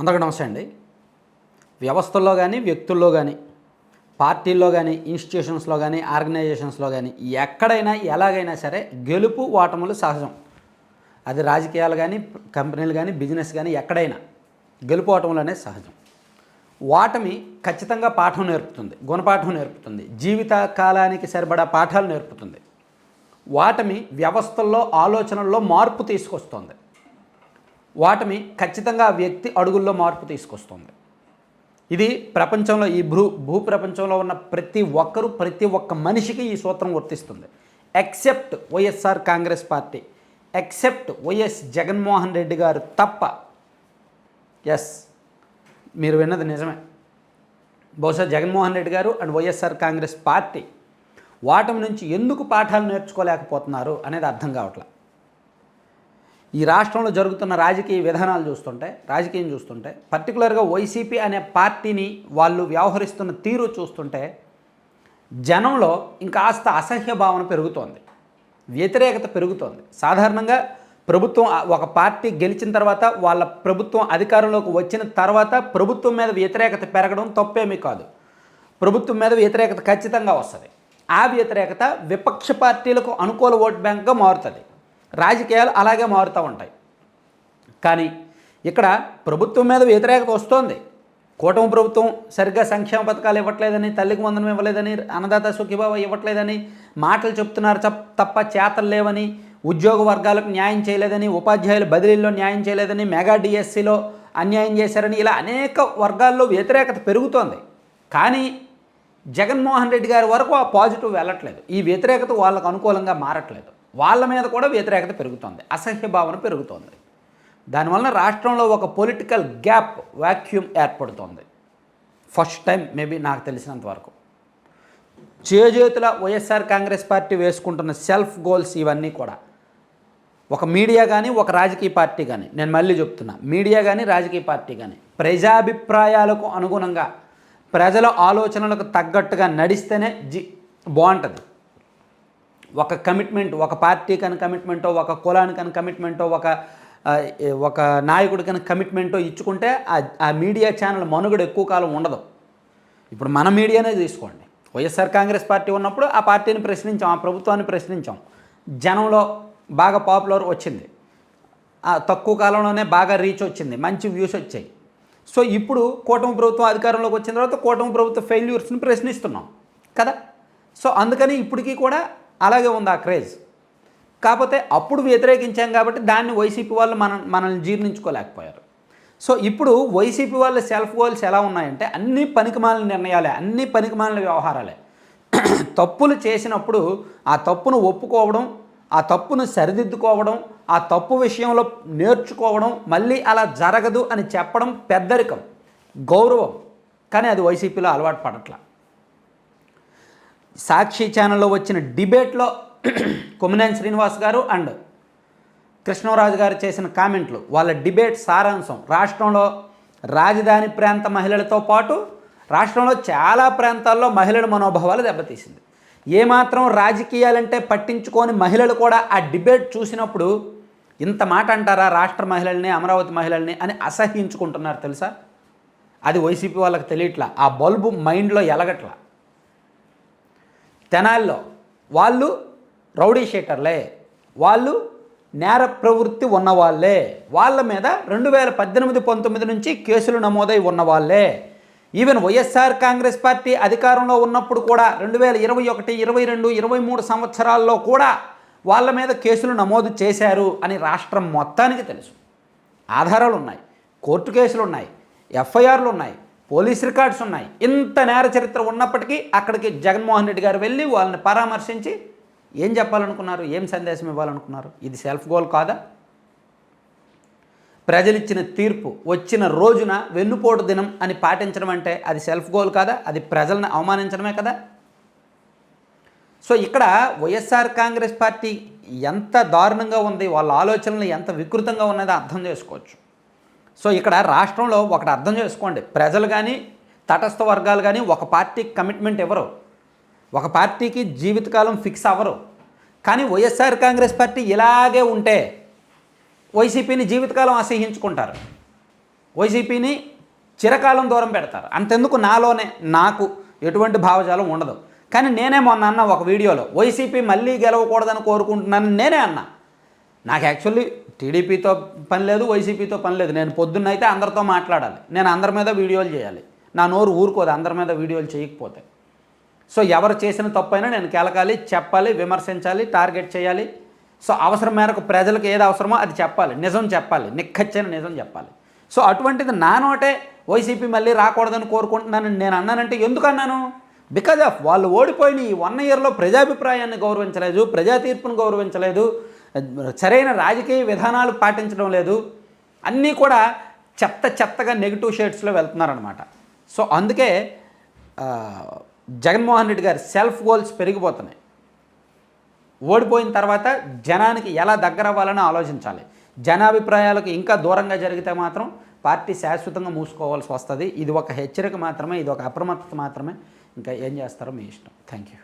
అందరికీ నమస్తే అండి. వ్యవస్థల్లో కానీ వ్యక్తుల్లో కానీ పార్టీల్లో కానీ ఇన్స్టిట్యూషన్స్లో కానీ ఆర్గనైజేషన్స్లో కానీ ఎక్కడైనా ఎలాగైనా సరే గెలుపు ఓటములు సహజం. అది రాజకీయాలు కానీ కంపెనీలు కానీ బిజినెస్ కానీ ఎక్కడైనా గెలుపు ఓటములు అనేది సహజం. ఓటమి ఖచ్చితంగా పాఠం నేర్పుతుంది గుణపాఠం నేర్పుతుంది జీవిత కాలానికి సరిపడా పాఠాలు నేర్పుతుంది. ఓటమి వ్యవస్థల్లో ఆలోచనల్లో మార్పు తీసుకొస్తుంది. వాటమి ఖచ్చితంగా ఆ వ్యక్తి అడుగుల్లో మార్పు తీసుకొస్తుంది. ఇది ప్రపంచంలో ఈ భూ భూ ప్రపంచంలో ఉన్న ప్రతి ఒక్కరూ ప్రతి ఒక్క మనిషికి ఈ సూత్రం వర్తిస్తుంది except YSR Congress party. Except YS Jaganmohan Reddy గారు తప్ప. ఎస్ మీరు విన్నది నిజమే. బహుశా జగన్మోహన్ రెడ్డి గారు అండ్ వైఎస్ఆర్ కాంగ్రెస్ పార్టీ వాటం నుంచి ఎందుకు పాఠాలు నేర్చుకోలేకపోతున్నారు అనేది అర్థం కావట్లేదు ఈ రాష్ట్రంలో జరుగుతున్న రాజకీయ విధానాలు చూస్తుంటే రాజకీయం చూస్తుంటే పర్టికులర్గా వైసీపీ అనే పార్టీని వాళ్ళు వ్యవహరిస్తున్న తీరు చూస్తుంటే జనంలో ఇంకాస్త అసహ్య భావన పెరుగుతోంది. వ్యతిరేకత పెరుగుతోంది. సాధారణంగా ప్రభుత్వం ఒక పార్టీ గెలిచిన తర్వాత వాళ్ళ ప్రభుత్వం అధికారంలోకి వచ్చిన తర్వాత ప్రభుత్వం మీద వ్యతిరేకత పెరగడం తప్పేమీ కాదు. ప్రభుత్వం మీద వ్యతిరేకత ఖచ్చితంగా వస్తుంది. ఆ వ్యతిరేకత విపక్ష పార్టీలకు అనుకూల ఓట్ బ్యాంక్గా మారుతుంది. రాజకీయాలు అలాగే మారుతూ ఉంటాయి. కానీ ఇక్కడ ప్రభుత్వం మీద వ్యతిరేకత వస్తోంది. కూటమి ప్రభుత్వం సరిగ్గా సంక్షేమ పథకాలు ఇవ్వట్లేదని తల్లికి వందనం ఇవ్వలేదని అన్నదాత సుఖీబాబు ఇవ్వట్లేదని మాటలు చెప్తున్నారు తప్ప- తప్ప చేతలు లేవని ఉద్యోగ వర్గాలకు న్యాయం చేయలేదని ఉపాధ్యాయుల బదిలీల్లో న్యాయం చేయలేదని మెగా డిఎస్సిలో అన్యాయం చేశారని ఇలా అనేక వర్గాల్లో వ్యతిరేకత పెరుగుతోంది. కానీ జగన్మోహన్ రెడ్డి గారి వరకు ఆ పాజిటివ్ వెళ్ళట్లేదు. ఈ వ్యతిరేకత వాళ్ళకు అనుకూలంగా మారట్లేదు. వాళ్ళ మీద కూడా వ్యతిరేకత పెరుగుతోంది అసహ్య భావన పెరుగుతోంది. దానివలన రాష్ట్రంలో ఒక పొలిటికల్ గ్యాప్ వాక్యూమ్ ఏర్పడుతోంది. ఫస్ట్ టైం మేబీ నాకు తెలిసినంత వరకు. చేజేతుల వైఎస్ఆర్ కాంగ్రెస్ పార్టీ వేసుకుంటున్న సెల్ఫ్ గోల్స్ ఇవన్నీ కూడా. ఒక మీడియా కానీ ఒక రాజకీయ పార్టీ కానీ నేను మళ్ళీ చెప్తున్నా మీడియా కానీ రాజకీయ పార్టీ కానీ ప్రజాభిప్రాయాలకు అనుగుణంగా ప్రజల ఆలోచనలకు తగ్గట్టుగా నడిస్తేనే జి బాగుంటుంది. ఒక కమిట్మెంట్ ఒక పార్టీకని కమిట్మెంటో ఒక కులానికని కమిట్మెంటో ఒక ఒక నాయకుడికని కమిట్మెంటో ఇచ్చుకుంటే ఆ- మీడియా ఛానల్ మనుగడ ఎక్కువ కాలం ఉండదు. ఇప్పుడు మన మీడియానే తీసుకోండి. వైఎస్ఆర్ కాంగ్రెస్ పార్టీ ఉన్నప్పుడు ఆ పార్టీని ప్రశ్నించాం ఆ ప్రభుత్వాన్ని ప్రశ్నించాం. జనంలో బాగా పాపులర్ వచ్చింది. తక్కువ కాలంలోనే బాగా రీచ్ వచ్చింది. మంచి వ్యూస్ వచ్చాయి. సో ఇప్పుడు కూటమి ప్రభుత్వం అధికారంలోకి వచ్చిన తర్వాత కూటమి ప్రభుత్వ ఫెయిల్యూర్స్ని ప్రశ్నిస్తున్నాం. కదా? సో అందుకని ఇప్పటికీ కూడా అలాగే ఉంది ఆ క్రేజ్. కాకపోతే అప్పుడు వ్యతిరేకించాం కాబట్టి దాన్ని వైసీపీ వాళ్ళు మన మనల్ని జీర్ణించుకోలేకపోయారు. సో ఇప్పుడు వైసీపీ వాళ్ళ సెల్ఫ్ గోల్స్ ఎలా ఉన్నాయంటే అన్ని పనికిమాలిన నిర్ణయాలే అన్ని పనికిమాలిన వ్యవహారాలే. తప్పులు చేసినప్పుడు ఆ తప్పును ఒప్పుకోవడం ఆ తప్పును సరిదిద్దుకోవడం ఆ తప్పు విషయంలో నేర్చుకోవడం మళ్ళీ అలా జరగదు అని చెప్పడం పెద్దరికం గౌరవం. కానీ అది వైసీపీలో అలవాటు పడట్లా. సాక్షి ఛానల్లో వచ్చిన డిబేట్లో కొమ్మినేని శ్రీనివాస్ గారు అండ్ కృష్ణరాజు గారు చేసిన కామెంట్లు వాళ్ళ డిబేట్ సారాంశం. రాష్ట్రంలో రాజధాని ప్రాంత మహిళలతో పాటు రాష్ట్రంలో చాలా ప్రాంతాల్లో మహిళల మనోభావాలు దెబ్బతీసింది. ఏమాత్రం రాజకీయాలంటే పట్టించుకొని మహిళలు కూడా ఆ డిబేట్ చూసినప్పుడు ఇంత మాట అంటారా రాష్ట్ర మహిళల్ని అమరావతి మహిళల్ని అని అసహ్యించుకుంటున్నారు తెలుసా? అది వైసీపీ వాళ్ళకి తెలియట్లా. ఆ బల్బు మైండ్లో ఎలగట్లా. తెనాల్లో వాళ్ళు రౌడీ షీటర్లే వాళ్ళు నేర ప్రవృత్తి ఉన్నవాళ్ళే వాళ్ళ మీద రెండు వేల పద్దెనిమిది పంతొమ్మిది నుంచి కేసులు నమోదై ఉన్నవాళ్ళే. ఈవెన్ వైఎస్ఆర్ కాంగ్రెస్ పార్టీ అధికారంలో ఉన్నప్పుడు కూడా రెండు వేల ఇరవై ఒకటి ఇరవై రెండు ఇరవై మూడు సంవత్సరాల్లో కూడా వాళ్ళ మీద కేసులు నమోదు చేశారు అని రాష్ట్రం మొత్తానికి తెలుసు. ఆధారాలు ఉన్నాయి కోర్టు కేసులు ఉన్నాయి ఎఫ్ఐఆర్లు ఉన్నాయి పోలీస్ రికార్డ్స్ ఉన్నాయి. ఇంత నేర చరిత్ర ఉన్నప్పటికీ అక్కడికి జగన్మోహన్ రెడ్డి గారు వెళ్ళి వాళ్ళని పరామర్శించి ఏం చెప్పాలనుకున్నారు? ఏం సందేశం ఇవ్వాలనుకున్నారు? ఇది సెల్ఫ్ గోల్ కాదా? ప్రజలిచ్చిన తీర్పు వచ్చిన రోజున వెన్నుపోటు దినం అని పాటించడం అంటే అది సెల్ఫ్ గోల్ కాదా? అది ప్రజలను అవమానించడమే కదా? సో ఇక్కడ వైఎస్ఆర్ కాంగ్రెస్ పార్టీ ఎంత దారుణంగా ఉంది వాళ్ళ ఆలోచనలు ఎంత వికృతంగా ఉన్నదో అర్థం చేసుకోవచ్చు. సో ఇక్కడ రాష్ట్రంలో ఒకటి అర్థం చేసుకోండి. ప్రజలు కానీ తటస్థ వర్గాలు కానీ ఒక పార్టీకి కమిట్మెంట్ ఇవ్వరు. ఒక పార్టీకి జీవితకాలం ఫిక్స్ అవ్వరు. కానీ వైఎస్ఆర్ కాంగ్రెస్ పార్టీ ఇలాగే ఉంటే వైసీపీని జీవితకాలం అసహించుకుంటారు వైసీపీని చిరకాలం దూరం పెడతారు. అంతెందుకు నాలోనే నాకు ఎటువంటి భావజాలం ఉండదు. కానీ నేనే మొన్న అన్న ఒక వీడియోలో వైసీపీ మళ్ళీ గెలవకూడదని కోరుకుంటున్నాను నేనే అన్నా. నాకు యాక్చువల్లీ టీడీపీతో పని లేదు వైసీపీతో పని లేదు. నేను పొద్దున్న అయితే అందరితో మాట్లాడాలి. నేను అందరి మీద వీడియోలు చేయాలి. నా నోరు ఊరుకోదు అందరి మీద వీడియోలు చేయకపోతే. సో ఎవరు చేసిన తప్పైనా నేను కెలకాలి చెప్పాలి విమర్శించాలి టార్గెట్ చేయాలి. సో అవసరం మేరకు ప్రజలకు ఏది అవసరమో అది చెప్పాలి. నిజం చెప్పాలి. నిక్కచ్చని నిజం చెప్పాలి. సో అటువంటిది నా నోటే వైసీపీ మళ్ళీ రాకూడదని కోరుకుంటున్నానని నేను అన్నానంటే ఎందుకు అన్నాను? బికాజ్ ఆఫ్ వాళ్ళు ఓడిపోయిన ఈ వన్ ఇయర్లో ప్రజాభిప్రాయాన్ని గౌరవించలేదు ప్రజా తీర్పును గౌరవించలేదు. సరైన రాజకీయ విధానాలు పాటించడం లేదు. అన్నీ కూడా చెత్త చెత్తగా నెగిటివ్ షేడ్స్లో వెళ్తున్నారనమాట సో అందుకే జగన్మోహన్ రెడ్డి గారి సెల్ఫ్ గోల్స్ పెరిగిపోతున్నాయి. ఓడిపోయిన తర్వాత జనానికి ఎలా దగ్గర అవ్వాలని ఆలోచించాలి. జనాభిప్రాయాలకు ఇంకా దూరంగా జరిగితే మాత్రం పార్టీ శాశ్వతంగా మూసుకోవాల్సి వస్తుంది. ఇది ఒక హెచ్చరిక మాత్రమే ఇది ఒక అప్రమత్తత మాత్రమే. ఇంకా ఏం చేస్తారో మీ ఇష్టం. Thank you